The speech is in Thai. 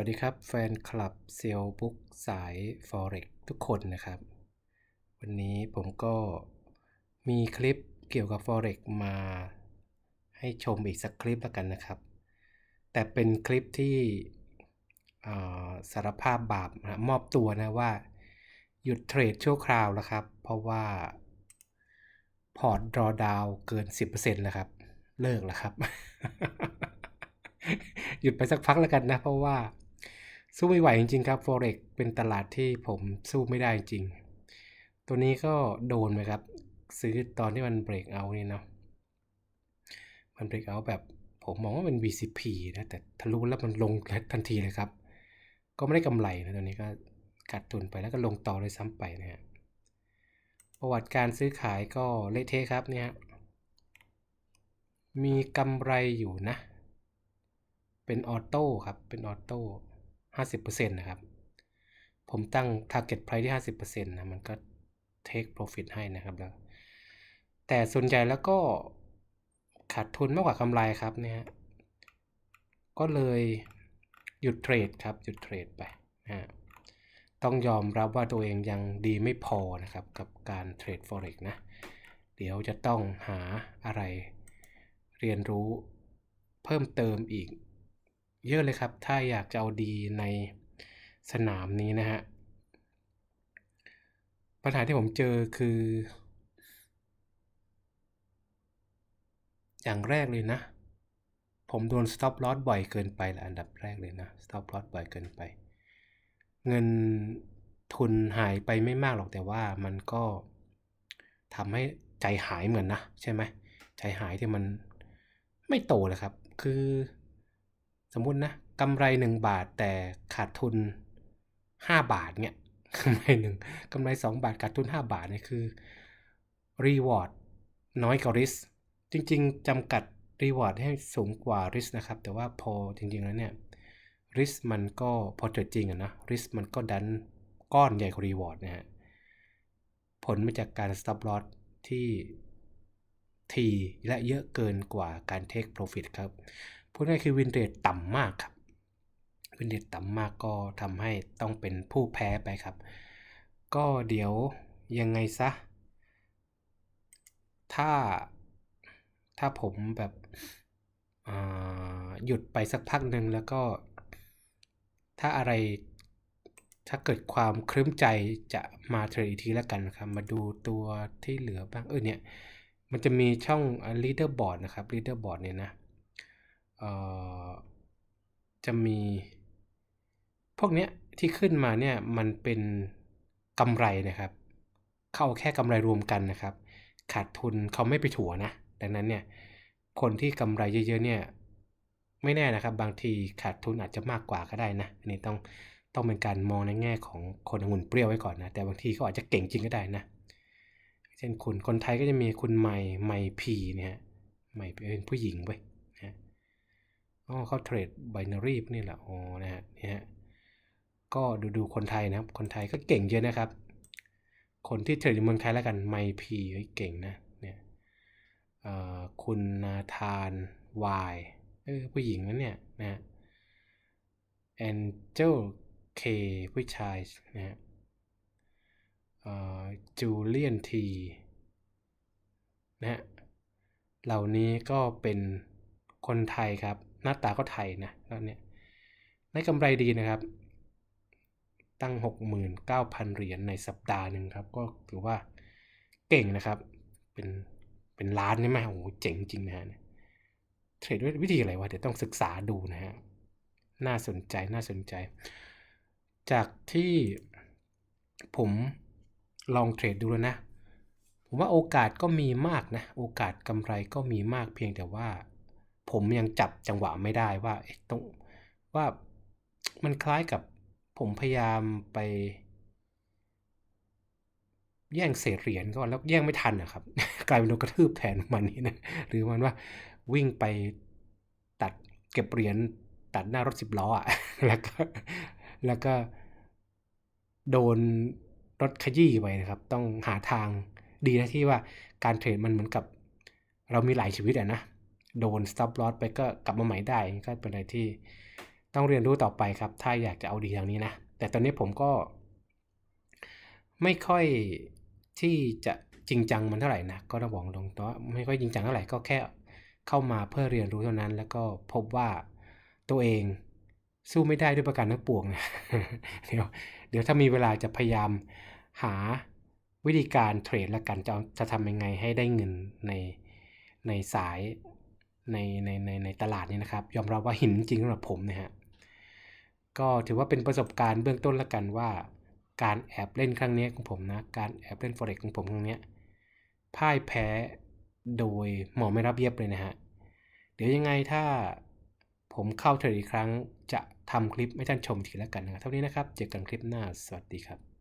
วัสดีครับ แฟนคลับเซลล์บุ๊กสาย Forex ทุกคนนะครับ วันนี้ผมก็มีคลิปเกี่ยวกับ Forex มาให้ชมอีกสักคลิปแล้วกันนะครับ แต่เป็นคลิปที่สารภาพบาปนะมอบตัวนะว่า หยุดเทรดชั่วคราวแล้วครับ เพราะว่า พอร์ตดรอดาวเกิน 10%แล้วครับ เลิกแล้วครับหยุดไปสักพักแล้วกันนะ เพราะว่า สู้ไม่ไหวจริงๆครับ Forex เป็นตลาดที่ผมสู้ไม่ได้จริง ตัวนี้ก็โดนไหมครับ ซื้อตอนที่มันเบรกเอานี่เนาะ มันเบรกเอาแบบผมมองว่าเป็น VCP นะ แต่ทะลุแล้วมันลงทันทีเลยครับ ก็ไม่ได้กำไรนะตัวนี้ก็ขาดทุนไปแล้วก็ลงต่อเลยซ้ำไปนะฮะ ประวัติการซื้อขายก็เละเทะครับเนี่ย มีกำไรอยู่นะ เป็นออโต้ครับ เป็นออโต้ ห้าสิบเปอร์เซ็นต์นะครับ ผมตั้ง target price ที่ห้าสิบเปอร์เซ็นต์นะ มันก็ take profit ให้นะครับแล้ว แต่ส่วนใหญ่แล้วก็ขาดทุนมากกว่ากำไรครับเนี่ยก็เลยหยุดเทรดครับ หยุดเทรดไปนะต้องยอมรับว่าตัวเองยังดีไม่พอนะครับ กับการเทรด forex นะ เดี๋ยวจะต้องหาอะไรเรียนรู้เพิ่มเติมอีก เยอะเลยครับ ถ้าอยากจะเอาดีในสนามนี้นะฮะ ปัญหาที่ผมเจอคือ อย่างแรกเลยนะ ผมโดน stop loss บ่อยเกินไปแหละอันดับแรกเลยนะ stop loss บ่อยเกินไป เงินทุนหายไปไม่มากหรอกแต่ว่ามันก็ทำให้ใจหายเหมือนนะ ใช่ไหมใจหายที่มันไม่โตเลยครับ คือ สมมุตินะกำไร 1 บาทแต่ขาดทุน 5 บาทเนี่ยกำไรหนึ่งกำไร 2 บาทขาดทุน 5 บาทเนี่ยคือรีวอร์ดน้อยกว่าริสจริง ๆจำกัดรีวอร์ดให้สูงกว่าริสนะครับ แต่ว่าพอจริง ๆ แล้วเนี่ยริสมันก็พอเทรดจริงอะนะริสมันก็ดันก้อนใหญ่กว่ารีวอร์ดนะฮะผลมาจากการ stop loss ที่ทีและเยอะเกินกว่าการ take profit ครับ พูดง่ายคือวินเรทต่ำมากครับ วินเรทต่ำมากก็ทำให้ต้องเป็นผู้แพ้ไปครับ ก็เดี๋ยวยังไงซะ ถ้าถ้าผมแบบหยุดไปสักพักหนึ่งแล้วก็ ถ้าอะไรถ้าเกิดความครึ้มใจจะมาเทรดอีกทีแล้วกันครับ มาดูตัวที่เหลือบ้าง เออเนี่ย มันจะมีช่อง leaderboard นะครับ leaderboard เนี่ยนะ จะมี พวกเนี้ยที่ขึ้นมาเนี่ยมันเป็นกำไรนะครับ เข้าแค่กำไรรวมกันนะครับ ขาดทุนเขาไม่ไปถัวนะ ดังนั้นเนี่ยคนที่กำไรเยอะๆเนี่ยไม่แน่นะครับ บางทีขาดทุนอาจจะมากกว่าก็ได้นะอันนี้ต้องต้องเป็นการมองในแง่ของคนองุ่นเปรี้ยวไว้ก่อนนะ แต่บางทีเขาอาจจะเก่งจริงก็ได้นะ เช่นคุณคนไทยก็จะมีคุณไม่ไม่พีเนี่ยไม่เป็นผู้หญิงเว้ย อ๋อเขาเทรดไบนารีนี่แหละอ๋อนะฮะนี่ฮะก็ดูดูคนไทยนะครับ คนไทยก็เก่งเยอะนะครับ คนที่เทรดในเมืองไทยแล้วกันไมพีเก่งนะเนี่ยคุณนาธานวายเออผู้หญิงนั่นเนี่ยนะแอนเจลเคผู้ชายนะฮะจูเลียนทีนะฮะเหล่านี้ก็เป็นคนไทยครับ หน้าตาก็ไทยนะแล้วเนี่ยได้กำไรดีนะครับ ตั้ง 69,000 เหรียญในสัปดาห์หนึ่งครับ ก็ถือว่าเก่งนะครับ เป็นเป็นล้านนี่ไหมโอ้โหเจ๋งจริงนะฮะเทรดด้วยวิธีอะไรวะเดี๋ยวต้องศึกษาดูนะฮะน่าสนใจน่าสนใจ จากที่ผมลองเทรดดูแล้วนะ ผมว่าโอกาสก็มีมากนะ โอกาสกำไรก็มีมากเพียงแต่ว่า ผมยังจับจังหวะไม่ได้ว่าตรงว่ามันคล้ายกับผมพยายามไป แย่งเศษเหรียญก็แล้วแย่งไม่ทันนะครับ กลายเป็นโดนกระทืบแทนมันนี่นะหรือมันว่าวิ่งไปตัดเก็บเหรียญตัดหน้ารถสิบล้ออะแล้วก็แล้วก็โดนรถขยี้ไปนะครับ ต้องหาทางดีนะที่ว่าการเทรดมันเหมือนกับ เรามีหลายชีวิตอะนะ โดน stop loss ไปก็กลับมาใหม่ได้ก็เป็นอะไรที่ต้องเรียนรู้ต่อไปครับ ถ้าอยากจะเอาดีทางนี้นะ แต่ตอนนี้ผมก็ ไม่ค่อยที่จะจริงจังมันเท่าไหร่นะก็ต้องบอกตรงๆว่าไม่ค่อยจริงจังเท่าไหร่ก็แค่เข้ามาเพื่อเรียนรู้เท่านั้น แล้วก็พบว่าตัวเองสู้ไม่ได้ด้วยประการทั้งปวงนะเดี๋ยวเดี๋ยวถ้ามีเวลาจะพยายามหาวิธีการเทรดละกันจะจะทำยังไงให้ได้เงินในในสาย ในในในในตลาดนี้นะครับ ยอมรับว่าหินจริงสำหรับผมนะฮะก็ถือว่าเป็นประสบการณ์เบื้องต้นละกันว่า การแอบเล่นครั้งนี้ของผมนะ การแอบเล่น forex ของผมครั้งนี้พ่ายแพ้โดยหมอไม่รับเย็บเลยนะฮะ เดี๋ยวยังไงถ้าผมเข้าเทรดอีกครั้งจะทำคลิปให้ท่านชมทีล้วกันนะครับ เท่านี้นะครับ เจอกันคลิปหน้า สวัสดีครับ